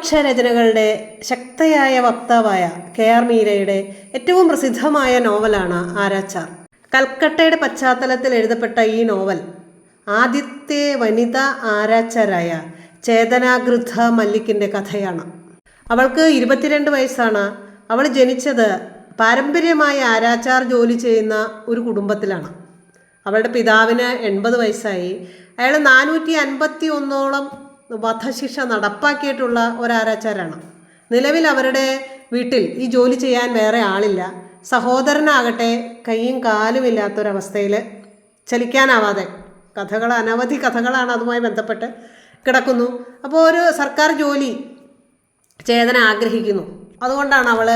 ഇടതുപക്ഷ രചനകളുടെ ശക്തയായ വക്താവായ K R മീരയുടെ ഏറ്റവും പ്രസിദ്ധമായ നോവലാണ് ആരാച്ചാർ. കൽക്കട്ടയുടെ പശ്ചാത്തലത്തിൽ എഴുതപ്പെട്ട ഈ നോവൽ ആദ്യത്തെ വനിതാ ആരാച്ചാരായ ചേതനാഗൃദ്ധ മല്ലിക്കിന്റെ കഥയാണ്. അവൾക്ക് ഇരുപത്തിരണ്ട് വയസ്സാണ്. അവൾ ജനിച്ചത് പാരമ്പര്യമായി ആരാച്ചാർ ജോലി ചെയ്യുന്ന ഒരു കുടുംബത്തിലാണ്. അവളുടെ പിതാവിന് എൺപത് വയസ്സായി. അയാൾ നാനൂറ്റി അൻപത്തി ഒന്നോളം വധശിക്ഷ നടപ്പാക്കിയിട്ടുള്ള ഒരാരാച്ചാരാണ് നിലവിൽ അവരുടെ വീട്ടിൽ ഈ ജോലി ചെയ്യാൻ വേറെ ആളില്ല. സഹോദരനാകട്ടെ കൈയും കാലും ഇല്ലാത്തൊരവസ്ഥയിൽ ചലിക്കാനാവാതെ കഥകൾ അനവധി കഥകളാണ് അതുമായി ബന്ധപ്പെട്ട് കിടക്കുന്നു. അപ്പോൾ ഒരു സർക്കാർ ജോലി ചേതന ആഗ്രഹിക്കുന്നു. അതുകൊണ്ടാണ് അവൾ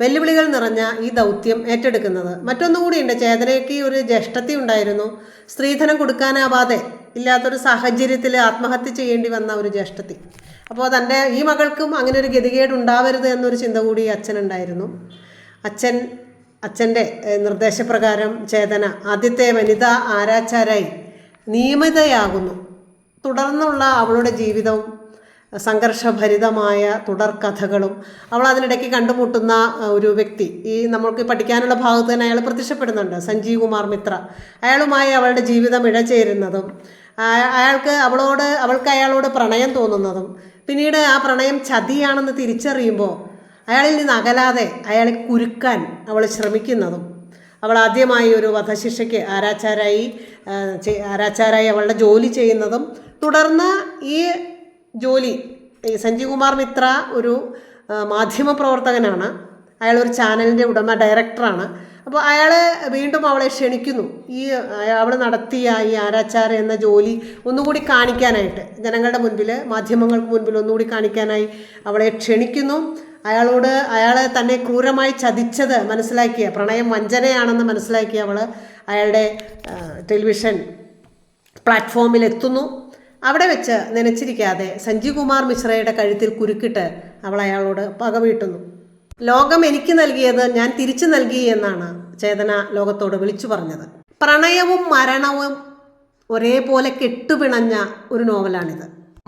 വെല്ലുവിളികൾ നിറഞ്ഞ ഈ ദൗത്യം ഏറ്റെടുക്കുന്നത്. മറ്റൊന്നുകൂടിയുണ്ട് ചേതനയ്ക്ക് ഒരു ജ്യേഷ്ഠത്തി ഉണ്ടായിരുന്നു. സ്ത്രീധനം കൊടുക്കാനാവാതെ ഇല്ലാത്തൊരു സാഹചര്യത്തിൽ ആത്മഹത്യ ചെയ്യേണ്ടി വന്ന ഒരു ജ്യേഷ്ഠത്തി. അപ്പോൾ തന്റെ ഈ മകൾക്കും അങ്ങനെ ഒരു ഗതികേട് ഉണ്ടാവരുത് എന്നൊരു ചിന്ത കൂടി അച്ഛനുണ്ടായിരുന്നു അച്ഛൻ അച്ഛന്റെ നിർദ്ദേശപ്രകാരം ചേതന ആദ്യത്തെ വനിതാ ആരാച്ചാരായി നിയമിതയാകുന്നു. തുടർന്നുള്ള അവളുടെ ജീവിതവും സംഘർഷഭരിതമായ തുടർ കഥകളും അവൾ അതിനിടയ്ക്ക് കണ്ടുമുട്ടുന്ന ഒരു വ്യക്തി. ഈ നമ്മൾക്ക് പഠിക്കാനുള്ള ഭാഗത്ത് തന്നെ അയാൾ പ്രത്യക്ഷപ്പെടുന്നുണ്ട്. സഞ്ജീവ് കുമാർ മിത്ര. അയാളുമായി അവളുടെ ജീവിതം ഇഴചേരുന്നതും അയാൾക്ക് അവളോട് അവൾക്ക് അയാളോട് പ്രണയം തോന്നുന്നതും പിന്നീട് ആ പ്രണയം ചതിയാണെന്ന് തിരിച്ചറിയുമ്പോൾ അയാളിൽ നിന്ന് അകലാതെ അയാളെ കുരുക്കാൻ അവൾ ശ്രമിക്കുന്നതും അവൾ ആദ്യമായി ഒരു വധശിക്ഷയ്ക്ക് ആരാച്ചാരായി ആരാച്ചാരായി അവളുടെ ജോലി ചെയ്യുന്നതും തുടർന്ന് ഈ ജോലി സഞ്ജീവ് കുമാർ മിത്ര ഒരു മാധ്യമ പ്രവർത്തകനാണ് അയാൾ ഒരു ചാനലിന്റെ ഉടമ ഡയറക്ടറാണ്. അപ്പോൾ അയാൾ വീണ്ടും അവളെ ക്ഷണിക്കുന്നു. ഈ അവൾ നടത്തിയ ഈ ആരാച്ചാർ എന്ന ജോലി ഒന്നുകൂടി കാണിക്കാനായിട്ട് ജനങ്ങളുടെ മുൻപിൽ മാധ്യമങ്ങൾക്ക് മുൻപിൽ ഒന്നുകൂടി കാണിക്കാനായി അവളെ ക്ഷണിക്കുന്നു. അയാളോട് അയാൾ തന്നെ ക്രൂരമായി ചതിച്ചത് മനസ്സിലാക്കിയ പ്രണയം വഞ്ചനയാണെന്ന് മനസ്സിലാക്കിയ അവൾ അയാളുടെ ടെലിവിഷൻ പ്ലാറ്റ്ഫോമിൽ എത്തുന്നു അവിടെ വെച്ച് നനച്ചിരിക്കാതെ സഞ്ജീവ് കുമാർ മിശ്രയുടെ കഴുത്തിൽ കുരുക്കിട്ട് അവൾ അയാളോട് പകവീട്ടുന്നു. ലോകം എനിക്ക് നൽകിയത് ഞാൻ തിരിച്ചു നൽകി എന്നാണ് ചേതന ലോകത്തോട് വിളിച്ചു പറഞ്ഞത്. പ്രണയവും മരണവും ഒരേപോലെ കെട്ടുപിണഞ്ഞ ഒരു നോവലാണിത്.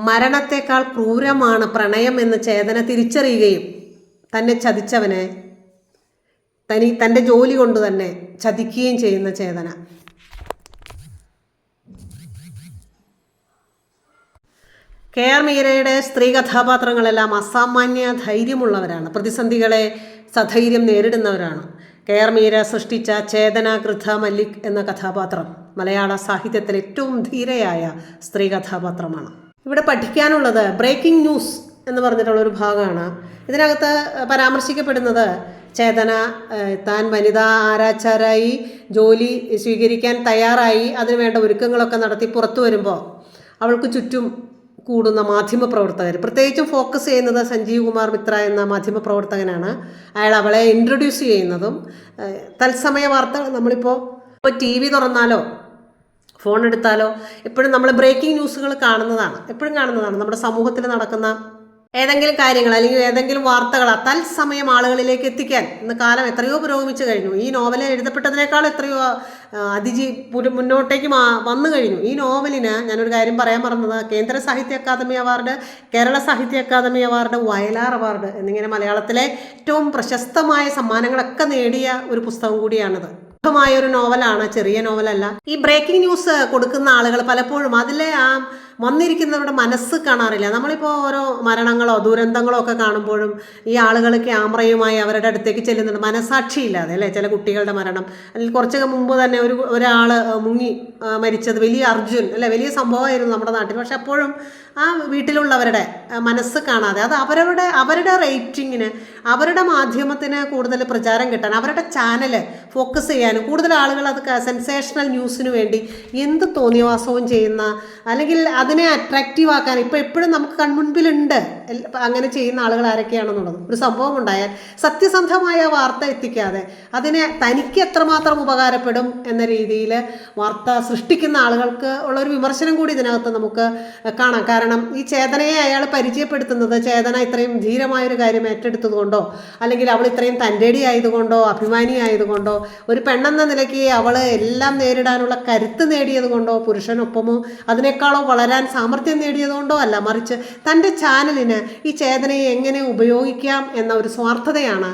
മരണത്തെക്കാൾ ക്രൂരമാണ് പ്രണയം എന്ന് ചേതന തിരിച്ചറിയുകയും തന്നെ ചതിച്ചവനെ തനി തന്റെ ജോലി കൊണ്ട് തന്നെ ചതിക്കുകയും ചെയ്യുന്ന ചേതന. കെ ആർ മീരയുടെ സ്ത്രീ കഥാപാത്രങ്ങളെല്ലാം അസാമാന്യ ധൈര്യമുള്ളവരാണ്. പ്രതിസന്ധികളെ സധൈര്യം നേരിടുന്നവരാണ്. കെ ആർ മീര സൃഷ്ടിച്ച ചേതനാകൃത മല്ലിക് എന്ന കഥാപാത്രം മലയാള സാഹിത്യത്തിൽ ഏറ്റവും ധീരയായ സ്ത്രീ കഥാപാത്രമാണ്. ഇവിടെ പഠിക്കാനുള്ളത് ബ്രേക്കിംഗ് ന്യൂസ് എന്ന് പറഞ്ഞിട്ടുള്ള ഒരു ഭാഗമാണ്. ഇതിനകത്ത് പരാമർശിക്കപ്പെടുന്നത് ചേതന താൻ വനിതാ ആരാച്ചാരായി ജോലി സ്വീകരിക്കാൻ തയ്യാറായി അതിനുവേണ്ട ഒരുക്കങ്ങളൊക്കെ നടത്തി പുറത്തു വരുമ്പോൾ അവൾക്ക് ചുറ്റും കൂടുന്ന മാധ്യമപ്രവർത്തകർ. പ്രത്യേകിച്ചും ഫോക്കസ് ചെയ്യുന്നത് സഞ്ജീവ് കുമാർ മിത്ര എന്ന മാധ്യമപ്രവർത്തകനാണ്. അയാൾ അവളെ ഇൻട്രൊഡ്യൂസ് ചെയ്യുന്നതും തത്സമയ വാർത്തകൾ നമ്മളിപ്പോൾ ഇപ്പോൾ ടി വി തുറന്നാലോ ഫോൺ എടുത്താലോ എപ്പോഴും നമ്മൾ ബ്രേക്കിംഗ് ന്യൂസുകൾ കാണുന്നതാണ്. എപ്പോഴും കാണുന്നതാണ്. നമ്മുടെ സമൂഹത്തിൽ നടക്കുന്ന ഏതെങ്കിലും കാര്യങ്ങൾ അല്ലെങ്കിൽ ഏതെങ്കിലും വാർത്തകൾ തത്സമയം ആളുകളിലേക്ക് എത്തിക്കാൻ ഇന്ന് കാലം എത്രയോ പുരോഗമിച്ചു കഴിഞ്ഞു. ഈ നോവൽ എഴുതപ്പെട്ടതിനേക്കാൾ എത്രയോ അതിജീ മുന്നോട്ടേക്ക് വന്നു കഴിഞ്ഞു. ഈ നോവലിന് ഞാനൊരു കാര്യം പറയാൻ മറന്നത്. കേന്ദ്ര സാഹിത്യ അക്കാദമി അവാർഡ് കേരള സാഹിത്യ അക്കാദമി അവാർഡ് വയലാർ അവാർഡ് എന്നിങ്ങനെ മലയാളത്തിലെ ഏറ്റവും പ്രശസ്തമായ സമ്മാനങ്ങളൊക്കെ നേടിയ ഒരു പുസ്തകം കൂടിയാണിത്. ഒരു നോവലാണ് ചെറിയ നോവലല്ല. ഈ ബ്രേക്കിംഗ് ന്യൂസ് കൊടുക്കുന്ന ആളുകൾ പലപ്പോഴും അതിലെ ആ വന്നിരിക്കുന്നവരുടെ മനസ്സ് കാണാറില്ല. നമ്മളിപ്പോൾ ഓരോ മരണങ്ങളോ ദുരന്തങ്ങളോ ഒക്കെ കാണുമ്പോഴും ഈ ആളുകൾ ക്യാമറയുമായി അവരുടെ അടുത്തേക്ക് ചെല്ലുന്നുണ്ട്. മനസാക്ഷിയില്ലാതെ അല്ലേ? ചില കുട്ടികളുടെ മരണം. അല്ലെങ്കിൽ കുറച്ചൊക്കെ മുമ്പ് തന്നെ ഒരു ഒരാൾ മുങ്ങി മരിച്ചത് വലിയ അർജുൻ അല്ലെ? വലിയ സംഭവമായിരുന്നു നമ്മുടെ നാട്ടിൽ. പക്ഷെ അപ്പോഴും ആ വീട്ടിലുള്ളവരുടെ മനസ്സ് കാണാതെ. അത് അവരുടെ അവരുടെ റേറ്റിങ്ങിന് അവരുടെ മാധ്യമത്തിന് കൂടുതൽ പ്രചാരം കിട്ടാൻ അവരുടെ ചാനൽ ഫോക്കസ് ചെയ്യാനും കൂടുതൽ ആളുകൾ അത് സെൻസേഷണൽ ന്യൂസിന് വേണ്ടി എന്ത് തോന്നിയവാസവും ചെയ്യുന്ന അല്ലെങ്കിൽ അതിനെ അട്രാക്റ്റീവ് ആക്കാൻ ഇപ്പോൾ എപ്പോഴും നമുക്ക് കൺമുൻപിലുണ്ട്. അങ്ങനെ ചെയ്യുന്ന ആളുകൾ ആരൊക്കെയാണെന്നുള്ളത്. ഒരു സംഭവം ഉണ്ടായാൽ സത്യസന്ധമായ വാർത്ത എത്തിക്കാതെ അതിനെ തനിക്ക് എത്രമാത്രം ഉപകാരപ്പെടും എന്ന രീതിയിൽ വാർത്ത സൃഷ്ടിക്കുന്ന ആളുകൾക്ക് ഉള്ള ഒരു വിമർശനം കൂടി ഇതിനകത്ത് നമുക്ക് കാണാം. കാരണം കാരണം ഈ ചേതനയെ അയാൾ പരിചയപ്പെടുത്തുന്നത് ചേതന ഇത്രയും ധീരമായൊരു കാര്യം ഏറ്റെടുത്തതുകൊണ്ടോ അല്ലെങ്കിൽ അവൾ ഇത്രയും തന്റെടി ആയതുകൊണ്ടോ അഭിമാനി ആയതുകൊണ്ടോ ഒരു പെണ്ണെന്ന നിലയ്ക്ക് അവൾ എല്ലാം നേരിടാനുള്ള കരുത്ത് നേടിയതുകൊണ്ടോ പുരുഷനൊപ്പമോ അതിനേക്കാളോ വളരാൻ സാമർഥ്യം നേടിയതുകൊണ്ടോ അല്ല മറിച്ച് തന്റെ ചാനലിന് ഈ ചേതനയെ എങ്ങനെ ഉപയോഗിക്കാം എന്ന ഒരു സ്വാർത്ഥതയാണ്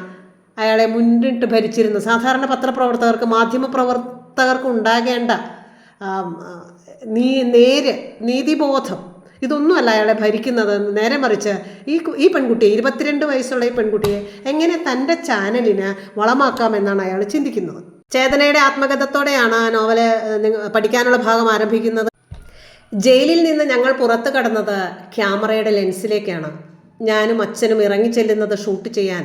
അയാളെ മുന്നിട്ട് ഭരിച്ചിരുന്നത്. സാധാരണ പത്രപ്രവർത്തകർക്ക് മാധ്യമപ്രവർത്തകർക്ക് ഉണ്ടാകേണ്ട നീ നേര് നീതിബോധം ഇതൊന്നുമല്ല അയാളെ ഭരിക്കുന്നത് നേരെ മറിച്ച് ഈ ഈ പെൺകുട്ടിയെ ഇരുപത്തിരണ്ട് വയസ്സുള്ള ഈ പെൺകുട്ടിയെ എങ്ങനെ തന്റെ ചാനലിന് വളമാക്കാമെന്നാണ് അയാൾ ചിന്തിക്കുന്നത്. ചേതനയുടെ ആത്മകഥത്തോടെയാണ് ആ നോവൽ പഠിക്കാനുള്ള ഭാഗം ആരംഭിക്കുന്നത്. ജയിലിൽ നിന്ന് ഞങ്ങൾ പുറത്തു കടന്നത് ക്യാമറയുടെ ലെൻസിലേക്കാണ്. ഞാനും അച്ഛനും ഇറങ്ങി ചെല്ലുന്നത് ഷൂട്ട് ചെയ്യാൻ.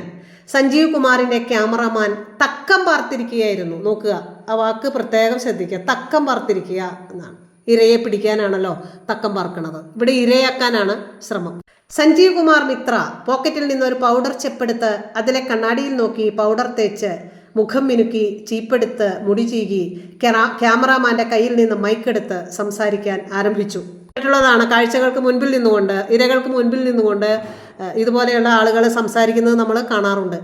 സഞ്ജീവ് കുമാറിന്റെ ക്യാമറമാൻ തക്കം പാർത്തിരിക്കുകയായിരുന്നു. നോക്കുക ആ വാക്ക് പ്രത്യേകം ശ്രദ്ധിക്കുക. തക്കം പാർത്തിരിക്കുക എന്നാണ്. ഇരയെ പിടിക്കാനാണല്ലോ തക്കം പാർക്കണത്. ഇവിടെ ഇരയാക്കാനാണ് ശ്രമം. സഞ്ജീവ് കുമാർ മിത്ര പോക്കറ്റിൽ നിന്ന് ഒരു പൗഡർ ചെപ്പെടുത്ത് അതിലെ കണ്ണാടിയിൽ നോക്കി പൗഡർ തേച്ച് മുഖം മിനുക്കി ചീപ്പെടുത്ത് മുടി ചീകി ക്യാമറാമാന്റെ കയ്യിൽ നിന്ന് മൈക്കെടുത്ത് സംസാരിക്കാൻ ആരംഭിച്ചു. മറ്റുള്ളതാണ് കാഴ്ചകൾക്ക് മുൻപിൽ നിന്നുകൊണ്ട് ഇരകൾക്ക് മുൻപിൽ നിന്നുകൊണ്ട് ഇതുപോലെയുള്ള ആളുകൾ സംസാരിക്കുന്നത് നമ്മൾ കാണാറുണ്ട്.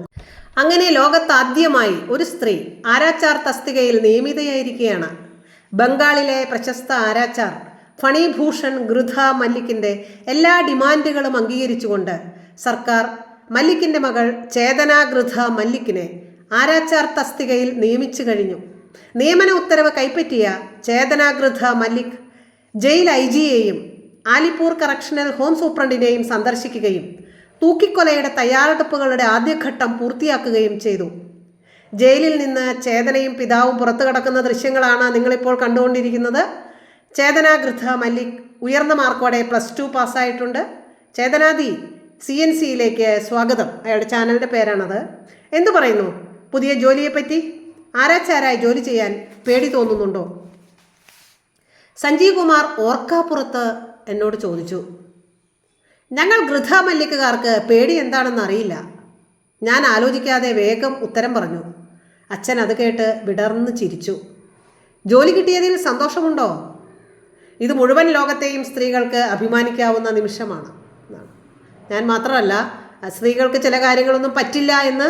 അങ്ങനെ ലോകത്താദ്യമായി ഒരു സ്ത്രീ ആരാച്ചാർ തസ്തികയിൽ നിയമിതയായിരിക്കുകയാണ്. ബംഗാളിലെ പ്രശസ്ത ആരാച്ചാർ ഫണിഭൂഷൺ ഗൃധ മല്ലിക്കിന്റെ എല്ലാ ഡിമാൻഡുകളും അംഗീകരിച്ചുകൊണ്ട് സർക്കാർ മല്ലിക്കിന്റെ മകൾ ചേതന ഗൃധ മല്ലിക്കിനെ ആരാച്ചാർ തസ്തികയിൽ നിയമിച്ചു കഴിഞ്ഞു. നിയമന ഉത്തരവ് കൈപ്പറ്റിയ ചേതനാഗൃധ മല്ലിക് ജയിൽ ഐ ജിയെയും ആലിപ്പൂർ കറക്ഷണൽ ഹോം സൂപ്രണ്ടിനെയും സന്ദർശിക്കുകയും തൂക്കിക്കൊലയുടെ തയ്യാറെടുപ്പുകളുടെ ആദ്യഘട്ടം പൂർത്തിയാക്കുകയും ചെയ്തു. ജയിലിൽ നിന്ന് ചേതനയും പിതാവും പുറത്തു കടക്കുന്ന ദൃശ്യങ്ങളാണ് നിങ്ങളിപ്പോൾ കണ്ടുകൊണ്ടിരിക്കുന്നത്. ചേതന മല്ലിക് ഉയർന്ന മാർക്കോടെ പ്ലസ് ടു പാസ്സായിട്ടുണ്ട്. ചേതനാദി സി എൻ സിയിലേക്ക് സ്വാഗതം. അയാളുടെ ചാനലിന്റെ പേരാണത്. എന്തു പറയുന്നു? പുതിയ ജോലിയെപ്പറ്റി? ആരാച്ചാരായി ജോലി ചെയ്യാൻ പേടി തോന്നുന്നുണ്ടോ? സഞ്ജീവ് കുമാർ ഓർക്കാപ്പുറത്ത് എന്നോട് ചോദിച്ചു. ഞങ്ങൾ ഗൃഥ മല്ലിക്കുകാർക്ക് പേടി എന്താണെന്ന് അറിയില്ല. ഞാൻ ആലോചിക്കാതെ വേഗം ഉത്തരം പറഞ്ഞു. അച്ഛൻ അത് കേട്ട് വിടർന്ന് ചിരിച്ചു. ജോലി കിട്ടിയതിൽ സന്തോഷമുണ്ടോ? ഇത് മുഴുവൻ ലോകത്തെയും സ്ത്രീകൾക്ക് അഭിമാനിക്കാവുന്ന നിമിഷമാണ്. ഞാൻ മാത്രമല്ല സ്ത്രീകൾക്ക് ചില കാര്യങ്ങളൊന്നും പറ്റില്ല എന്ന്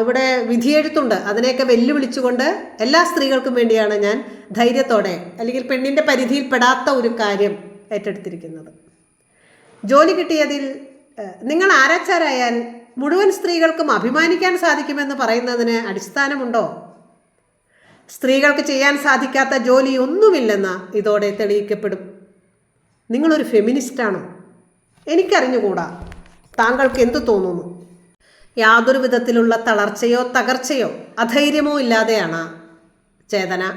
ഇവിടെ വിധിയെഴുത്തുണ്ട്. അതിനെയൊക്കെ വെല്ലുവിളിച്ചുകൊണ്ട് എല്ലാ സ്ത്രീകൾക്കും വേണ്ടിയാണ് ഞാൻ ധൈര്യത്തോടെ അല്ലെങ്കിൽ പെണ്ണിന്റെ പരിധിയിൽപ്പെടാത്ത ഒരു കാര്യം ഏറ്റെടുത്തിരിക്കുന്നത്. ജോലി കിട്ടിയതിൽ നിങ്ങൾ ആരാച്ചാരായാൽ മുഴുവൻ സ്ത്രീകൾക്കും അഭിമാനിക്കാൻ സാധിക്കുമെന്ന് പറയുന്നതിന് അടിസ്ഥാനമുണ്ടോ? സ്ത്രീകൾക്ക് ചെയ്യാൻ സാധിക്കാത്ത ജോലി ഒന്നുമില്ലെന്ന് ഇതോടെ തെളിയിക്കപ്പെടും. നിങ്ങളൊരു ഫെമിനിസ്റ്റാണോ? എനിക്കറിഞ്ഞുകൂടാ. താങ്കൾക്ക് എന്തു തോന്നുന്നു? യാതൊരു വിധത്തിലുള്ള തളർച്ചയോ തകർച്ചയോ അധൈര്യമോ ഇല്ലാതെയാണ് ചേതന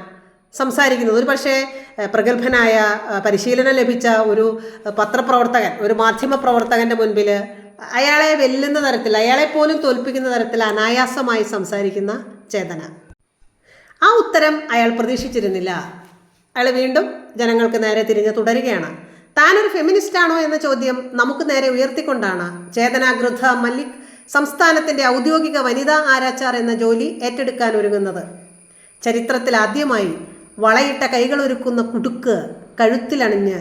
സംസാരിക്കുന്നത്. ഒരു പക്ഷേ പ്രഗത്ഭനായ പരിശീലനം ലഭിച്ച ഒരു പത്രപ്രവർത്തകൻ ഒരു മാധ്യമ പ്രവർത്തകന്റെ മുൻപിൽ അയാളെ വെല്ലുന്ന തരത്തിൽ അയാളെ പോലും തോൽപ്പിക്കുന്ന തരത്തിൽ അനായാസമായി സംസാരിക്കുന്ന ചേതന. ആ ഉത്തരം അയാൾ പ്രതീക്ഷിച്ചിരുന്നില്ല. അയാൾ വീണ്ടും ജനങ്ങൾക്ക് നേരെ തിരിഞ്ഞ് തുടരുകയാണ്. താനൊരു ഫെമിനിസ്റ്റ് ആണോ എന്ന ചോദ്യം നമുക്ക് നേരെ ഉയർത്തിക്കൊണ്ടാണ് ചേതന ഗൃഥ മല്ലിക് സംസ്ഥാനത്തിന്റെ ഔദ്യോഗിക വനിതാ ആരാച്ചാർ എന്ന ജോലി ഏറ്റെടുക്കാൻ ഒരുങ്ങുന്നത്. ചരിത്രത്തിൽ ആദ്യമായി വളയിട്ട കൈകളൊരുക്കുന്ന കുടുക്ക് കഴുത്തിലണിഞ്ഞ്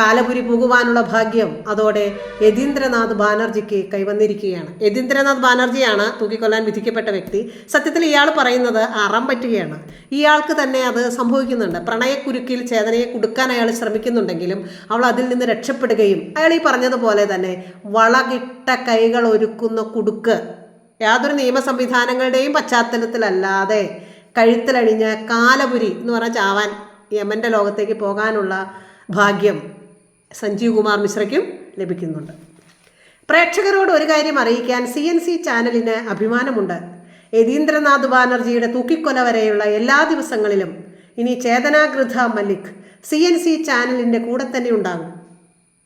കാലപുരി പോകുവാനുള്ള ഭാഗ്യം അതോടെ യതീന്ദ്രനാഥ് ബാനർജിക്ക് കൈവന്നിരിക്കുകയാണ്. യതീന്ദ്രനാഥ് ബാനർജിയാണ് തൂക്കിക്കൊല്ലാൻ വിധിക്കപ്പെട്ട വ്യക്തി. സത്യത്തിൽ ഇയാൾ പറയുന്നത് അറം പറ്റുകയാണ്. ഇയാൾക്ക് തന്നെ അത് സംഭവിക്കുന്നുണ്ട്. പ്രണയക്കുരുക്കിൽ ചേതനയെ കൊടുക്കാൻ അയാൾ ശ്രമിക്കുന്നുണ്ടെങ്കിലും അവൾ അതിൽ നിന്ന് രക്ഷപ്പെടുകയും അയാൾ ഈ പറഞ്ഞതുപോലെ തന്നെ വളകിട്ട കൈകൾ ഒരുക്കുന്ന കുടുക്ക് യാതൊരു നിയമ സംവിധാനങ്ങളുടെയും പശ്ചാത്തലത്തിലല്ലാതെ കഴുത്തിലണിഞ്ഞ് കാലപുരി എന്ന് പറഞ്ഞാൽ ചാവാൻ യമന്റെ ലോകത്തേക്ക് പോകാനുള്ള ഭാഗ്യം സഞ്ജീവ് കുമാർ മിശ്രയ്ക്കും ലഭിക്കുന്നുണ്ട്. പ്രേക്ഷകരോട് ഒരു കാര്യം അറിയിക്കാൻ സി എൻ സി ചാനലിന് അഭിമാനമുണ്ട്. യതീന്ദ്രനാഥ് ബാനർജിയുടെ തൂക്കിക്കൊല വരെയുള്ള എല്ലാ ദിവസങ്ങളിലും ഇനി ചേതനാഗൃഥ മല്ലിക് സി എൻ സി ചാനലിന്റെ കൂടെ തന്നെ ഉണ്ടാകും.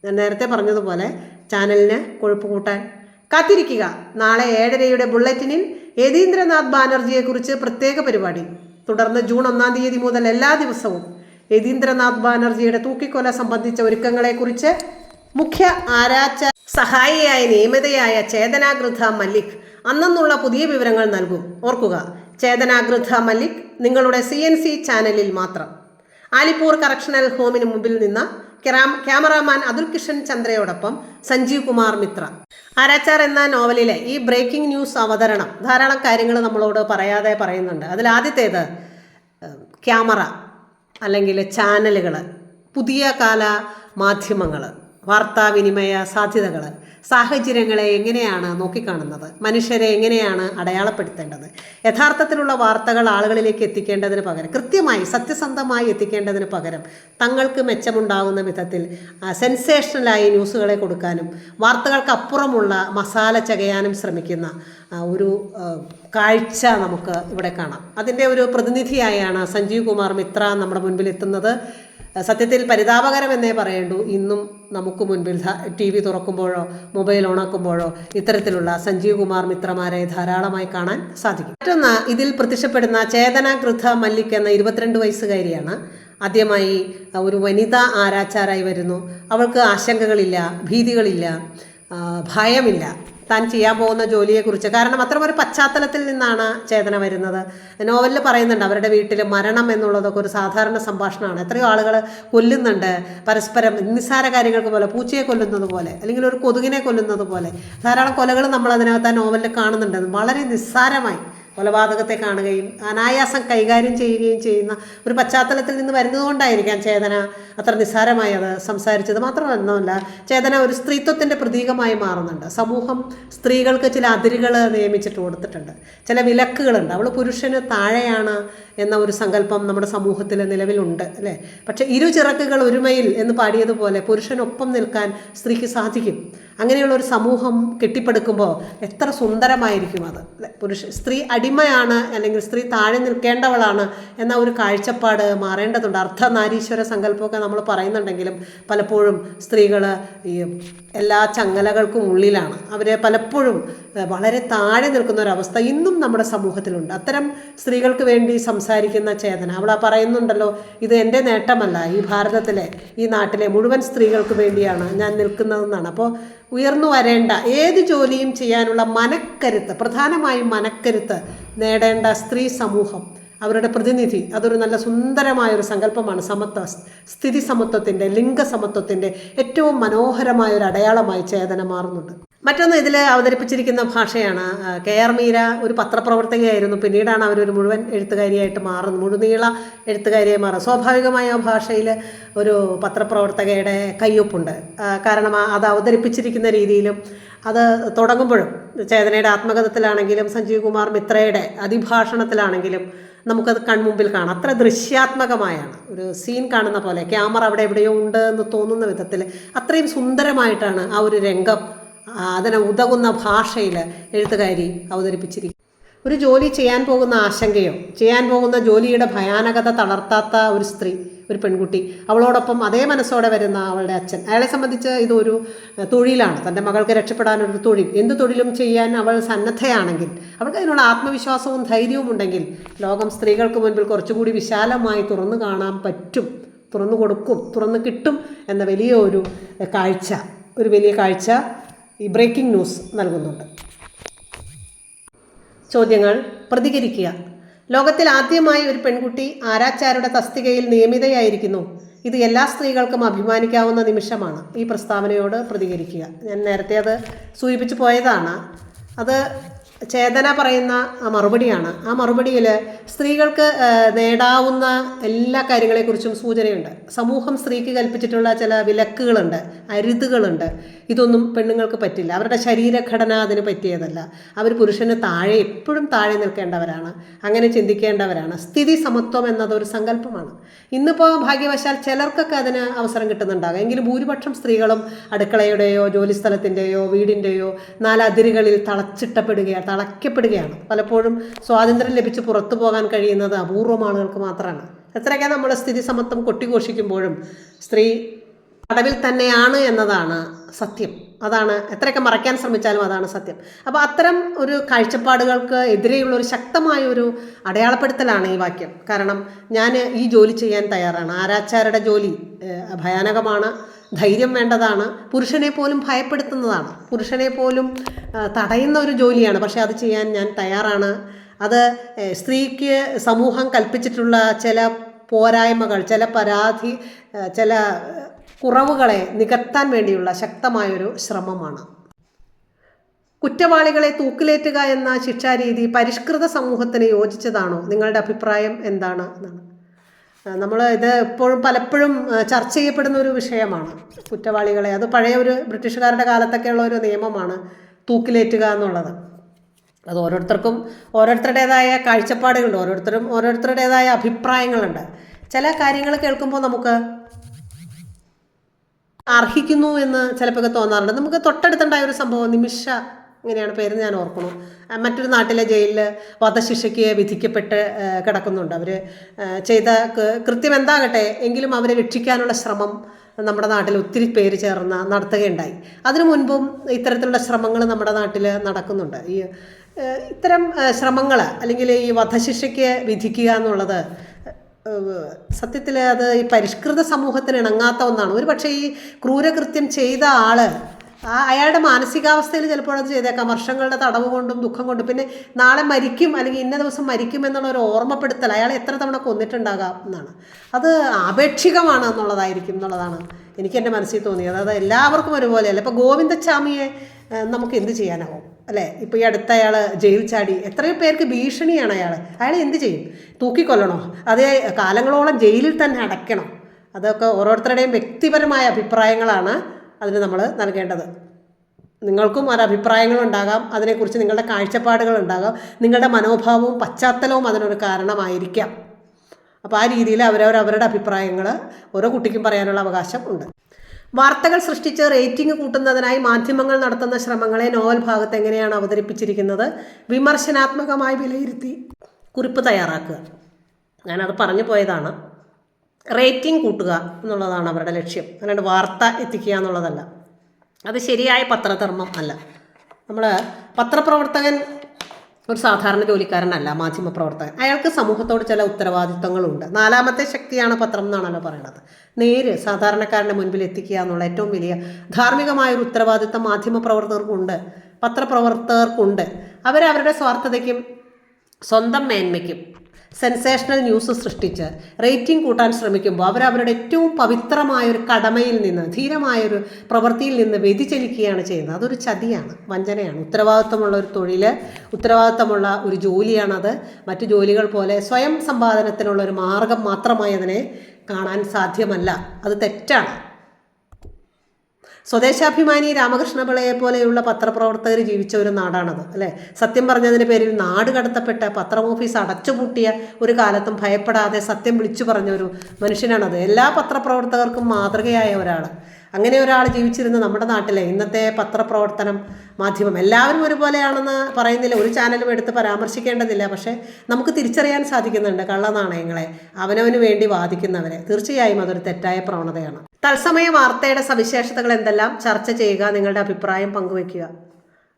ഞാൻ നേരത്തെ പറഞ്ഞതുപോലെ ചാനലിന് കൊഴുപ്പ് കൂട്ടാൻ. കാത്തിരിക്കുക. നാളെ ഏഴരയുടെ ബുള്ളറ്റിനിൽ യതീന്ദ്രനാഥ് ബാനർജിയെക്കുറിച്ച് പ്രത്യേക പരിപാടി. തുടർന്ന് ജൂൺ ഒന്നാം തീയതി മുതൽ എല്ലാ ദിവസവും യതീന്ദ്രനാഥ് ബാനർജിയുടെ തൂക്കിക്കൊല സംബന്ധിച്ച ഒരുക്കങ്ങളെക്കുറിച്ച് മുഖ്യ ആരാച്ച സഹായിയായ നിയമിതയായ ചേതനാഗൃഥ മല്ലിക് അന്നെന്നുള്ള പുതിയ വിവരങ്ങൾ നൽകും. ഓർക്കുക ചേതനാഗൃഥ മല്ലിക് നിങ്ങളുടെ സി എൻ സി ചാനലിൽ മാത്രം. ആലിപ്പൂർ കറക്ഷണൽ ഹോമിന് മുമ്പിൽ നിന്ന് ക്യാം- ക്യാമറാമാൻ അതുൽ കിഷൻ ചന്ദ്രയോടൊപ്പം സഞ്ജീവ് കുമാർ മിത്ര. ആരാച്ചാർ എന്ന നോവലിലെ ഈ ബ്രേക്കിംഗ് ന്യൂസ് അവതരണം ധാരാളം കാര്യങ്ങൾ നമ്മളോട് പറയാതെ പറയുന്നുണ്ട്. അതിൽ ആദ്യത്തേത് ക്യാമറ. അല്ലെങ്കിൽ ചാനലുകൾ പുതിയ കാല മാധ്യമങ്ങൾ വാർത്താവിനിമയ സാധ്യതകൾ സാഹചര്യങ്ങളെ എങ്ങനെയാണ് നോക്കിക്കാണുന്നത് മനുഷ്യരെ എങ്ങനെയാണ് അടയാളപ്പെടുത്തേണ്ടത് യഥാർത്ഥത്തിലുള്ള വാർത്തകൾ ആളുകളിലേക്ക് എത്തിക്കേണ്ടതിന് പകരം കൃത്യമായി സത്യസന്ധമായി എത്തിക്കേണ്ടതിന് പകരം തങ്ങൾക്ക് മെച്ചമുണ്ടാകുന്ന വിധത്തിൽ സെൻസേഷണലായി ന്യൂസുകളെ കൊടുക്കാനും വാർത്തകൾക്കപ്പുറമുള്ള മസാല ചകയാനും ശ്രമിക്കുന്ന ഒരു കാഴ്ച നമുക്ക് ഇവിടെ കാണാം. അതിന്റെ ഒരു പ്രതിനിധിയായാണ് സഞ്ജീവ് കുമാർ മിത്ര നമ്മുടെ മുൻപിൽ എത്തുന്നത് സത്യത്തിൽ പരിതാപകരമെന്നേ പറയേണ്ടൂ. ഇന്നും നമുക്ക് മുൻപിൽ ടി വി തുറക്കുമ്പോഴോ മൊബൈൽ ഓണാക്കുമ്പോഴോ ഇത്തരത്തിലുള്ള സഞ്ജീവ് കുമാർ മിത്രമാരെ ധാരാളമായി കാണാൻ സാധിക്കും. മറ്റൊന്ന് ഇതിൽ പ്രത്യക്ഷപ്പെടുന്ന ചേതന കൃഥ മല്ലിക് എന്ന ഇരുപത്തിരണ്ട് വയസ്സുകാരിയാണ്. ആദ്യമായി ഒരു വനിതാ ആരാച്ചാരായി വരുന്നു. അവൾക്ക് ആശങ്കകളില്ല ഭീതികളില്ല ഭയമില്ല. താൻ ചെയ്യാൻ പോകുന്ന ജോലിയെക്കുറിച്ച്. കാരണം അത്തരമൊരു പശ്ചാത്തലത്തിൽ നിന്നാണ് ചേതന വരുന്നത്. നോവലിൽ പറയുന്നുണ്ട് അവരുടെ വീട്ടിൽ മരണം എന്നുള്ളതൊക്കെ ഒരു സാധാരണ സംഭാഷണമാണ്. എത്രയോ ആളുകൾ കൊല്ലുന്നുണ്ട് പരസ്പരം നിസ്സാര കാര്യങ്ങൾക്ക് പോലെ പൂച്ചയെ കൊല്ലുന്നത് പോലെ അല്ലെങ്കിൽ ഒരു കൊതുകിനെ കൊല്ലുന്നത് പോലെ. ധാരാളം കൊലകൾ നമ്മൾ അതിനകത്ത് ആ നോവലിൽ കാണുന്നുണ്ട്. വളരെ നിസ്സാരമായി കൊലപാതകത്തെ കാണുകയും അനായാസം കൈകാര്യം ചെയ്യുകയും ചെയ്യുന്ന ഒരു പശ്ചാത്തലത്തിൽ നിന്ന് വരുന്നതുകൊണ്ടായിരിക്കാം ചേതന അത്ര നിസ്സാരമായി അത് സംസാരിച്ചത്. മാത്രമല്ല ചേതന ഒരു സ്ത്രീത്വത്തിന്റെ പ്രതീകമായി മാറുന്നുണ്ട്. സമൂഹം സ്ത്രീകൾക്ക് ചില അതിരുകൾ നിയമിച്ചിട്ട് കൊടുത്തിട്ടുണ്ട്. ചില വിലക്കുകളുണ്ട്. അവൾ പുരുഷന് താഴെയാണ് എന്ന ഒരു സങ്കല്പം നമ്മുടെ സമൂഹത്തിൽ നിലവിലുണ്ട് അല്ലേ? പക്ഷേ ഇരു ചിറക്കുകൾ ഒരുമയിൽ എന്ന് പാടിയതുപോലെ പുരുഷനൊപ്പം നിൽക്കാൻ സ്ത്രീക്ക് സാധിക്കും. അങ്ങനെയുള്ള ഒരു സമൂഹം കെട്ടിപ്പടുക്കുമ്പോൾ എത്ര സുന്ദരമായിരിക്കും അത്? പുരുഷ സ്ത്രീ അടിമയാണ് അല്ലെങ്കിൽ സ്ത്രീ താഴെ നിൽക്കേണ്ടവളാണ് എന്ന ഒരു കാഴ്ചപ്പാട് മാറേണ്ടതുണ്ട്. അർദ്ധനാരീശ്വര സങ്കല്പമൊക്കെ നമ്മൾ പറയുന്നുണ്ടെങ്കിലും പലപ്പോഴും സ്ത്രീകൾ ഈ എല്ലാ ചങ്ങലകൾക്കും ഉള്ളിലാണ്. അവരെ പലപ്പോഴും വളരെ താഴെ നിൽക്കുന്ന ഒരവസ്ഥ ഇന്നും നമ്മുടെ സമൂഹത്തിലുണ്ട്. അത്തരം സ്ത്രീകൾക്ക് വേണ്ടി സംസാരിക്കുന്ന ചേതന. അവൾ പറയുന്നുണ്ടല്ലോ ഇത് എന്റെ നേട്ടമല്ല. ഈ ഭാരതത്തിലെ ഈ നാട്ടിലെ മുഴുവൻ സ്ത്രീകൾക്ക് വേണ്ടിയാണ് ഞാൻ നിൽക്കുന്നതെന്നാണ്. അപ്പോൾ ഉയർന്നു വരേണ്ട ഏത് ജോലിയും ചെയ്യാനുള്ള മനക്കരുത്ത് പ്രധാനമായും മനക്കരുത്ത് നേടേണ്ട സ്ത്രീ സമൂഹം അവരുടെ പ്രതിനിധി അതൊരു നല്ല സുന്ദരമായ ഒരു സങ്കല്പമാണ്. സമത്വ സ്ഥിതി സമത്വത്തിന്റെ ലിംഗ സമത്വത്തിന്റെ ഏറ്റവും മനോഹരമായ ഒരു അടയാളമായി ചേതന മാറുന്നുണ്ട്. മറ്റൊന്ന് ഇതിൽ അവതരിപ്പിച്ചിരിക്കുന്ന ഭാഷയാണ്. കെ ആർ മീര ഒരു പത്രപ്രവർത്തകയായിരുന്നു. പിന്നീടാണ് അവരൊരു മുഴുവൻ എഴുത്തുകാരിയായിട്ട് മാറുന്നത്. മുഴുനീള എഴുത്തുകാരിയായി മാറുന്നത്. സ്വാഭാവികമായ ആ ഭാഷയിൽ ഒരു പത്രപ്രവർത്തകയുടെ കയ്യൊപ്പുണ്ട്. കാരണം അത് അവതരിപ്പിച്ചിരിക്കുന്ന രീതിയിലും അത് തുടങ്ങുമ്പോഴും ചേതനയുടെ ആത്മകഥത്തിലാണെങ്കിലും സഞ്ജീവ് കുമാർ മിത്രയുടെ അതിഭാഷണത്തിലാണെങ്കിലും നമുക്കത് കൺമുമ്പിൽ കാണാം. അത്ര ദൃശ്യാത്മകമായാണ്. ഒരു സീൻ കാണുന്ന പോലെ ക്യാമറ അവിടെ എവിടെയോ ഉണ്ട് എന്ന് തോന്നുന്ന വിധത്തിൽ അത്രയും സുന്ദരമായിട്ടാണ് ആ ഒരു രംഗം അതിന് ഉതകുന്ന ഭാഷയിൽ എഴുത്തുകാരി അവതരിപ്പിച്ചിരിക്കും ഒരു ജോലി ചെയ്യാൻ പോകുന്ന ആശങ്കയോ ചെയ്യാൻ പോകുന്ന ജോലിയുടെ ഭയാനകത തളർത്താത്ത ഒരു സ്ത്രീ ഒരു പെൺകുട്ടി അവളോടൊപ്പം അതേ മനസ്സോടെ വരുന്ന അവളുടെ അച്ഛൻ. അയാളെ സംബന്ധിച്ച് ഇതൊരു തൊഴിലാണ്. തന്റെ മകൾക്ക് രക്ഷപ്പെടാനൊരു തൊഴിൽ. എന്ത് തൊഴിലും ചെയ്യാൻ അവൾ സന്നദ്ധയാണെങ്കിൽ അവൾക്ക് അതിനുള്ള ആത്മവിശ്വാസവും ധൈര്യവും ഉണ്ടെങ്കിൽ ലോകം സ്ത്രീകൾക്ക് മുൻപിൽ കുറച്ചുകൂടി വിശാലമായി തുറന്നു കാണാൻ പറ്റും. തുറന്നു കൊടുക്കും തുറന്നു കിട്ടും എന്ന വലിയ ഒരു കാഴ്ച. ഒരു വലിയ കാഴ്ച. ഈ ബ്രേക്കിംഗ് ന്യൂസ് നൽകുന്നുണ്ട്. ചോദ്യങ്ങൾ പ്രതികരിക്കുക. ലോകത്തിൽ ആദ്യമായി ഒരു പെൺകുട്ടി ആരാച്ചാരുടെ തസ്തികയിൽ നിയമിതയായിരിക്കുന്നു. ഇത് എല്ലാ സ്ത്രീകൾക്കും അഭിമാനിക്കാവുന്ന നിമിഷമാണ്. ഈ പ്രസ്താവനയോട് പ്രതികരിക്കുക. ഞാൻ നേരത്തെ അത് സൂചിപ്പിച്ചു പോയതാണ്. അത് ചേതന പറയുന്ന ആ മറുപടിയാണ്. ആ മറുപടിയിൽ സ്ത്രീകൾക്ക് നേടാവുന്ന എല്ലാ കാര്യങ്ങളെക്കുറിച്ചും സൂചനയുണ്ട്. സമൂഹം സ്ത്രീക്ക് കൽപ്പിച്ചിട്ടുള്ള ചില വിലക്കുകളുണ്ട് അരുതുകളുണ്ട്. ഇതൊന്നും പെണ്ണുങ്ങൾക്ക് പറ്റില്ല. അവരുടെ ശരീരഘടന അതിന് പറ്റിയതല്ല. അവർ പുരുഷന് താഴെ എപ്പോഴും താഴെ നിൽക്കേണ്ടവരാണ് അങ്ങനെ ചിന്തിക്കേണ്ടവരാണ്. സ്ഥിതി സമത്വം എന്നതൊരു സങ്കല്പമാണ്. ഇന്നിപ്പോൾ ഭാഗ്യവശാൽ ചിലർക്കൊക്കെ അതിന് അവസരം കിട്ടുന്നുണ്ടാകും. എങ്കിലും ഭൂരിപക്ഷം സ്ത്രീകളും അടുക്കളയുടെയോ ജോലിസ്ഥലത്തിന്റെയോ വീടിന്റെയോ നാലതിരുകളിൽ തളച്ചിട്ടപ്പെടുകയാണ് തളയ്ക്കപ്പെടുകയാണ് പലപ്പോഴും സ്വാതന്ത്ര്യം ലഭിച്ച് പുറത്തു പോകാൻ കഴിയുന്നത് അപൂർവം ആളുകൾക്ക് മാത്രമാണ്. എത്രയൊക്കെ നമ്മൾ സ്ഥിതി സമത്വം കൊട്ടിഘോഷിക്കുമ്പോഴും സ്ത്രീ തടവിൽ തന്നെയാണ് എന്നതാണ് സത്യം. അതാണ് എത്രയൊക്കെ മറയ്ക്കാൻ ശ്രമിച്ചാലും അതാണ് സത്യം. അപ്പോൾ അത്തരം ഒരു കാഴ്ചപ്പാടുകൾക്ക് എതിരെയുള്ള ഒരു ശക്തമായ ഒരു അടയാളപ്പെടുത്തലാണ് ഈ വാക്യം. കാരണം ഞാൻ ഈ ജോലി ചെയ്യാൻ തയ്യാറാണ്. ആരാച്ചാരുടെ ജോലി ഭയാനകമാണ്. ധൈര്യം വേണ്ടതാണ്. പുരുഷനെ പോലും ഭയപ്പെടുത്തുന്നതാണ്. പുരുഷനെ പോലും തടയുന്ന ഒരു ജോലിയാണ്. പക്ഷേ അത് ചെയ്യാൻ ഞാൻ തയ്യാറാണ്. അത് സ്ത്രീക്ക് സമൂഹം കൽപ്പിച്ചിട്ടുള്ള ചില പോരായ്മകൾ ചില പരാതി ചില കുറവുകളെ നികത്താൻ വേണ്ടിയുള്ള ശക്തമായൊരു ശ്രമമാണ്. കുറ്റവാളികളെ തൂക്കിലേറ്റുക എന്ന ശിക്ഷാരീതി പരിഷ്കൃത സമൂഹത്തിന് യോജിച്ചതാണോ? നിങ്ങളുടെ അഭിപ്രായം എന്താണ്? എന്നാണ് നമ്മൾ ഇത് എപ്പോഴും പലപ്പോഴും ചർച്ച ചെയ്യപ്പെടുന്ന ഒരു വിഷയമാണ് കുറ്റവാളികളെ. അത് പഴയ ഒരു ബ്രിട്ടീഷുകാരുടെ കാലത്തൊക്കെയുള്ള ഒരു നിയമമാണ് തൂക്കിലേറ്റുക എന്നുള്ളത്. അത് ഓരോരുത്തർക്കും ഓരോരുത്തരുടേതായ കാഴ്ചപ്പാടുകളുണ്ട് ഓരോരുത്തരും ഓരോരുത്തരുടേതായ അഭിപ്രായങ്ങളുണ്ട്. ചില കാര്യങ്ങൾ കേൾക്കുമ്പോൾ നമുക്ക് അർഹിക്കുന്നു എന്ന് ചിലപ്പോൾ തോന്നാറുണ്ട്. നമുക്ക് തൊട്ടടുത്തുണ്ടായ ഒരു സംഭവം നിമിഷ ഇങ്ങനെയാണ് പേര് ഞാൻ ഓർക്കുന്നു. മറ്റൊരു നാട്ടിലെ ജയിലിൽ വധശിക്ഷയ്ക്ക് വിധിക്കപ്പെട്ട് കിടക്കുന്നുണ്ട്. അവർ ചെയ്ത കൃത്യം എന്താകട്ടെ എങ്കിലും അവരെ രക്ഷിക്കാനുള്ള ശ്രമം നമ്മുടെ നാട്ടിൽ ഒത്തിരി പേര് ചേർന്ന് നടത്തുകയുണ്ടായി. അതിനു മുൻപും ഇത്തരത്തിലുള്ള ശ്രമങ്ങൾ നമ്മുടെ നാട്ടിൽ നടക്കുന്നുണ്ട്. ഈ ഇത്തരം ശ്രമങ്ങൾ അല്ലെങ്കിൽ ഈ വധശിക്ഷയ്ക്ക് വിധിക്കുക എന്നുള്ളത് സത്യത്തിൽ അത് ഈ പരിഷ്കൃത സമൂഹത്തിന് ഇണങ്ങാത്ത ഒന്നാണ്. ഒരു പക്ഷേ ഈ ക്രൂരകൃത്യം ചെയ്ത ആൾ ആ അയാളുടെ മാനസികാവസ്ഥയിൽ ചിലപ്പോൾ അത് ചെയ്തേക്കാം. വർഷങ്ങളുടെ തടവ് കൊണ്ടും ദുഃഖം കൊണ്ടും. പിന്നെ നാളെ മരിക്കും അല്ലെങ്കിൽ ഇന്ന ദിവസം മരിക്കും എന്നുള്ള ഒരു ഓർമ്മപ്പെടുത്തൽ അയാൾ എത്ര തവണ കൊന്നിട്ടുണ്ടാകാം എന്നാണ്. അത് ആപേക്ഷികമാണ് എന്നുള്ളതായിരിക്കും എന്നുള്ളതാണ് എനിക്ക് എന്റെ മനസ്സിൽ തോന്നിയത്. അതായത് എല്ലാവർക്കും ഒരുപോലെയല്ല? ഇപ്പോൾ ഗോവിന്ദച്ചാമിയെ ഏഹ്, നമുക്ക് എന്ത് ചെയ്യാനാവും? അല്ലേ? ഇപ്പോൾ ഈ അടുത്ത അയാൾ ജയിൽ ചാടി എത്രയോ പേർക്ക് ഭീഷണിയാണ് അയാൾ. അയാൾ എന്ത് ചെയ്യും? തൂക്കിക്കൊല്ലണോ? അതേ കാലങ്ങളോളം ജയിലിൽ തന്നെ അടയ്ക്കണോ. അതൊക്കെ ഓരോരുത്തരുടെയും വ്യക്തിപരമായ അഭിപ്രായങ്ങളാണ്. അതിന് നമ്മൾ നൽകേണ്ടത്. നിങ്ങൾക്കും ഒരു അഭിപ്രായങ്ങളുണ്ടാകാം അതിനെക്കുറിച്ച് നിങ്ങളുടെ കാഴ്ചപ്പാടുകൾ ഉണ്ടാകാം നിങ്ങളുടെ മനോഭാവവും പശ്ചാത്തലവും അതിനൊരു കാരണമായിരിക്കാം. അപ്പോൾ ആ രീതിയിൽ അവരവരവരുടെ അഭിപ്രായങ്ങൾ ഓരോ കുട്ടിക്കും പറയാനുള്ള അവകാശം ഉണ്ട്. വാർത്തകൾ സൃഷ്ടിച്ച് റേറ്റിംഗ് കൂട്ടുന്നതിനായി മാധ്യമങ്ങൾ നടത്തുന്ന ശ്രമങ്ങളെ നോവൽ ഭാഗത്ത് എങ്ങനെയാണ് അവതരിപ്പിച്ചിരിക്കുന്നത്? വിമർശനാത്മകമായി വിലയിരുത്തി കുറിപ്പ് തയ്യാറാക്കുക. ഞാനത് പറഞ്ഞു പോയതാണ്. റേറ്റിംഗ് കൂട്ടുക എന്നുള്ളതാണ് അവരുടെ ലക്ഷ്യം. അല്ലാണ്ട് വാർത്ത എത്തിക്കുക എന്നുള്ളതല്ല. അത് ശരിയായ പത്രധർമ്മം അല്ല. നമ്മൾ പത്രപ്രവർത്തകൻ ഒരു സാധാരണ ജോലിക്കാരനല്ല മാധ്യമ പ്രവർത്തകൻ അയാൾക്ക് സമൂഹത്തോട് ചില ഉത്തരവാദിത്തങ്ങളുണ്ട് നാലാമത്തെ ശക്തിയാണ് പത്രം എന്നാണല്ലോ പറയുന്നത്. നേര് സാധാരണക്കാരന്റെ മുൻപിൽ എത്തിക്കുക എന്നുള്ള ഏറ്റവും വലിയ ധാർമ്മികമായ ഒരു ഉത്തരവാദിത്തം മാധ്യമപ്രവർത്തകർക്കുണ്ട് പത്രപ്രവർത്തകർക്കുണ്ട്. അവരവരുടെ സ്വാർത്ഥതയ്ക്കും സ്വന്തം മേന്മയ്ക്കും സെൻസേഷണൽ ന്യൂസ് സൃഷ്ടിച്ച് റേറ്റിംഗ് കൂട്ടാൻ ശ്രമിക്കുമ്പോൾ അവരവരുടെ ഏറ്റവും പവിത്രമായ ഒരു കടമയിൽ നിന്ന് ധീരമായൊരു പ്രവൃത്തിയിൽ നിന്ന് വ്യതിചലിക്കുകയാണ് ചെയ്യുന്നത്. അതൊരു ചതിയാണ് വഞ്ചനയാണ്. ഉത്തരവാദിത്തമുള്ള ഒരു തൊഴിൽ ഉത്തരവാദിത്തമുള്ള ഒരു ജോലിയാണത്. മറ്റു ജോലികൾ പോലെ സ്വയം സമ്പാദനത്തിനുള്ള ഒരു മാർഗം മാത്രമായി അതിനെ കാണാൻ സാധ്യമല്ല. അത് തെറ്റാണ്. സ്വദേശാഭിമാനി രാമകൃഷ്ണപിള്ളയെ പോലെയുള്ള പത്രപ്രവർത്തകർ ജീവിച്ച ഒരു നാടാണത് അല്ലേ? സത്യം പറഞ്ഞതിന് പേരിൽ നാട് കടത്തപ്പെട്ട പത്രം ഓഫീസ് അടച്ചുപൂട്ടിയ ഒരു കാലത്തും ഭയപ്പെടാതെ സത്യം വിളിച്ചു പറഞ്ഞ ഒരു മനുഷ്യനാണത്. എല്ലാ പത്രപ്രവർത്തകർക്കും മാതൃകയായ ഒരാൾ അങ്ങനെ ഒരാൾ ജീവിച്ചിരുന്ന നമ്മുടെ നാട്ടിലെ ഇന്നത്തെ പത്രപ്രവർത്തനം മാധ്യമം. എല്ലാവരും ഒരുപോലെയാണെന്ന് പറയുന്നില്ല. ഒരു ചാനലും എടുത്ത് പരാമർശിക്കേണ്ടതില്ല. പക്ഷേ നമുക്ക് തിരിച്ചറിയാൻ സാധിക്കുന്നുണ്ട് കള്ളനാണയങ്ങളെ അവനവന് വേണ്ടി വാദിക്കുന്നവരെ തീർച്ചയായും അതൊരു തെറ്റായ പ്രവണതയാണ്. തത്സമയ വാർത്തയുടെ സവിശേഷതകൾ എന്തെല്ലാം? ചർച്ച ചെയ്യുക നിങ്ങളുടെ അഭിപ്രായം പങ്കുവയ്ക്കുക.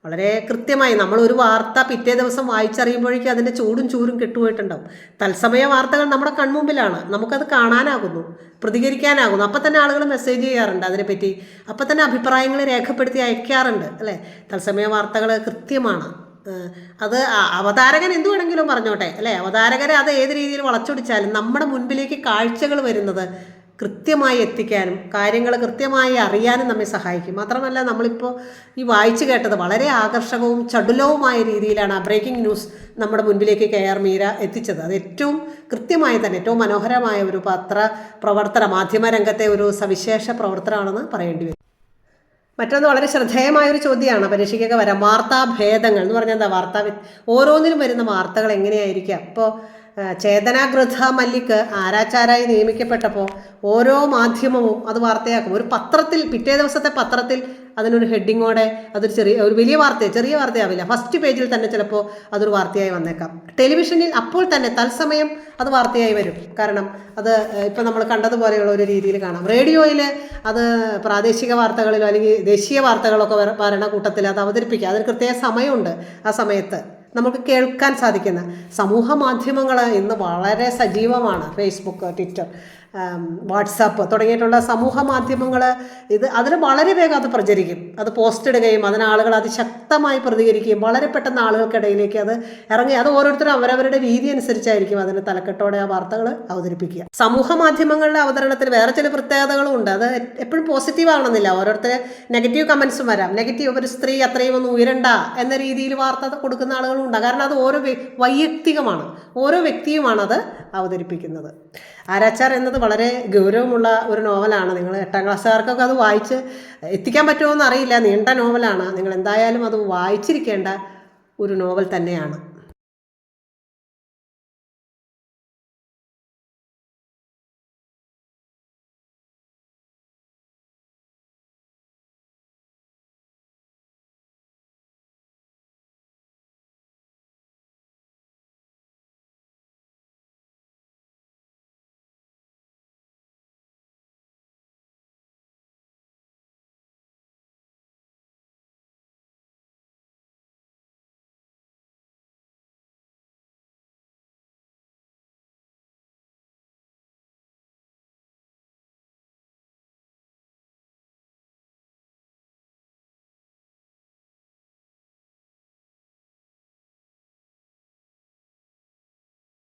വളരെ കൃത്യമായി നമ്മൾ ഒരു വാർത്ത പിറ്റേ ദിവസം വായിച്ചറിയുമ്പോഴേക്കും അതിന്റെ ചൂടും ചൂരും കെട്ടുപോയിട്ടുണ്ടാവും. തത്സമയ വാർത്തകൾ നമ്മുടെ കൺമുമ്പിലാണ്. നമുക്കത് കാണാനാകുന്നു പ്രതികരിക്കാനാകുന്നു. അപ്പം തന്നെ ആളുകൾ മെസ്സേജ് ചെയ്യാറുണ്ട് അതിനെപ്പറ്റി. അപ്പം തന്നെ അഭിപ്രായങ്ങൾ രേഖപ്പെടുത്തി അയക്കാറുണ്ട് അല്ലേ? തത്സമയ വാർത്തകൾ കൃത്യമാണ്. അത് അവതാരകൻ എന്തു വേണമെങ്കിലും പറഞ്ഞോട്ടെ അല്ലേ? അവതാരകരെ അത് ഏത് രീതിയിൽ വളച്ചൊടിച്ചാലും നമ്മുടെ മുൻപിലേക്ക് കാഴ്ചകൾ വരുന്നത് കൃത്യമായി എത്തിക്കാനും കാര്യങ്ങൾ കൃത്യമായി അറിയാനും നമ്മെ സഹായിക്കും. മാത്രമല്ല നമ്മളിപ്പോൾ ഈ വായിച്ചു കേട്ടത് വളരെ ആകർഷകവും ചടുലവുമായ രീതിയിലാണ് ആ ബ്രേക്കിംഗ് ന്യൂസ് നമ്മുടെ മുൻപിലേക്ക് കെ ആർ മീര എത്തിച്ചത്. അത് ഏറ്റവും കൃത്യമായി തന്നെ ഏറ്റവും മനോഹരമായ ഒരു പത്ര പ്രവർത്തന മാധ്യമരംഗത്തെ ഒരു സവിശേഷ പ്രവർത്തനമാണെന്ന് പറയേണ്ടി വരും. മറ്റൊന്ന് വളരെ ശ്രദ്ധേയമായ ഒരു ചോദ്യമാണ്. പരീക്ഷയ്ക്കൊക്കെ വരാം. വാർത്താഭേദങ്ങൾ എന്ന് പറഞ്ഞാൽ എന്താ? വാർത്താ ഓരോന്നിലും വരുന്ന വാർത്തകൾ എങ്ങനെയായിരിക്കാം? ഇപ്പോൾ ചേതനാഗൃഥ മല്ലിക്ക് ആരാച്ചാരായി നിയമിക്കപ്പെട്ടപ്പോൾ ഓരോ മാധ്യമവും അത് വാർത്തയാക്കും. ഒരു പത്രത്തിൽ പിറ്റേ ദിവസത്തെ പത്രത്തിൽ അതിനൊരു ഹെഡിങ്ങോടെ അതൊരു ചെറിയ ഒരു വലിയ വാർത്ത ചെറിയ വാർത്തയാവില്ല. ഫസ്റ്റ് പേജിൽ തന്നെ ചിലപ്പോൾ അതൊരു വാർത്തയായി വന്നേക്കാം. ടെലിവിഷനിൽ അപ്പോൾ തന്നെ തത്സമയം അത് വാർത്തയായി വരും. കാരണം അത് ഇപ്പം നമ്മൾ കണ്ടതുപോലെയുള്ള ഒരു രീതിയിൽ കാണാം. റേഡിയോയിൽ അത് പ്രാദേശിക വാർത്തകളിലോ അല്ലെങ്കിൽ ദേശീയ വാർത്തകളൊക്കെ വര- വരണ കൂട്ടത്തിൽ അത് അവതരിപ്പിക്കുക അതിന് കൃത്യമായ സമയമുണ്ട് ആ സമയത്ത്. നമുക്ക് കേൾക്കാൻ സാധിക്കുന്ന സമൂഹ മാധ്യമങ്ങൾ ഇന്ന് വളരെ സജീവമാണ്. ഫേസ്ബുക്ക് ട്വിറ്റർ വാട്സാപ്പ് തുടങ്ങിയിട്ടുള്ള സമൂഹ മാധ്യമങ്ങൾ ഇത് അതിൽ വളരെ വേഗം അത് പ്രചരിക്കും. അത് പോസ്റ്റ് ഇടുകയും അതിന് ആളുകൾ അതിശക്തമായി പ്രതികരിക്കുകയും വളരെ പെട്ടെന്ന് ആളുകൾക്കിടയിലേക്ക് അത് ഇറങ്ങി അത് ഓരോരുത്തരും അവരവരുടെ രീതി അനുസരിച്ചായിരിക്കും അതിന് തലക്കെട്ടോടെ ആ വാർത്തകൾ അവതരിപ്പിക്കുക. സമൂഹ മാധ്യമങ്ങളുടെ അവതരണത്തിൽ വേറെ ചില പ്രത്യേകതകളും ഉണ്ട്. അത് എപ്പോഴും പോസിറ്റീവ് ആവണമെന്നില്ല ഓരോരുത്തർ നെഗറ്റീവ് കമൻസും വരാം. നെഗറ്റീവ് ഒരു സ്ത്രീ അത്രയും ഒന്നും ഉയരണ്ട എന്ന രീതിയിൽ വാർത്ത കൊടുക്കുന്ന ആളുകളും ഉണ്ട്. കാരണം അത് ഓരോ വ്യ- വൈയക്തികമാണ്. ഓരോ വ്യക്തിയുമാണ് അത് അവതരിപ്പിക്കുന്നത്. ആരാച്ചാർ എന്നത് വളരെ ഗൗരവമുള്ള ഒരു നോവലാണ്. നിങ്ങൾ എട്ടാം ക്ലാസ്സുകാർക്കൊക്കെ അത് വായിച്ച് എത്തിക്കാൻ പറ്റുമോ എന്ന് അറിയില്ല നീണ്ട നോവലാണ്. നിങ്ങൾ എന്തായാലും അത് വായിച്ചിരിക്കേണ്ട ഒരു നോവൽ തന്നെയാണ്.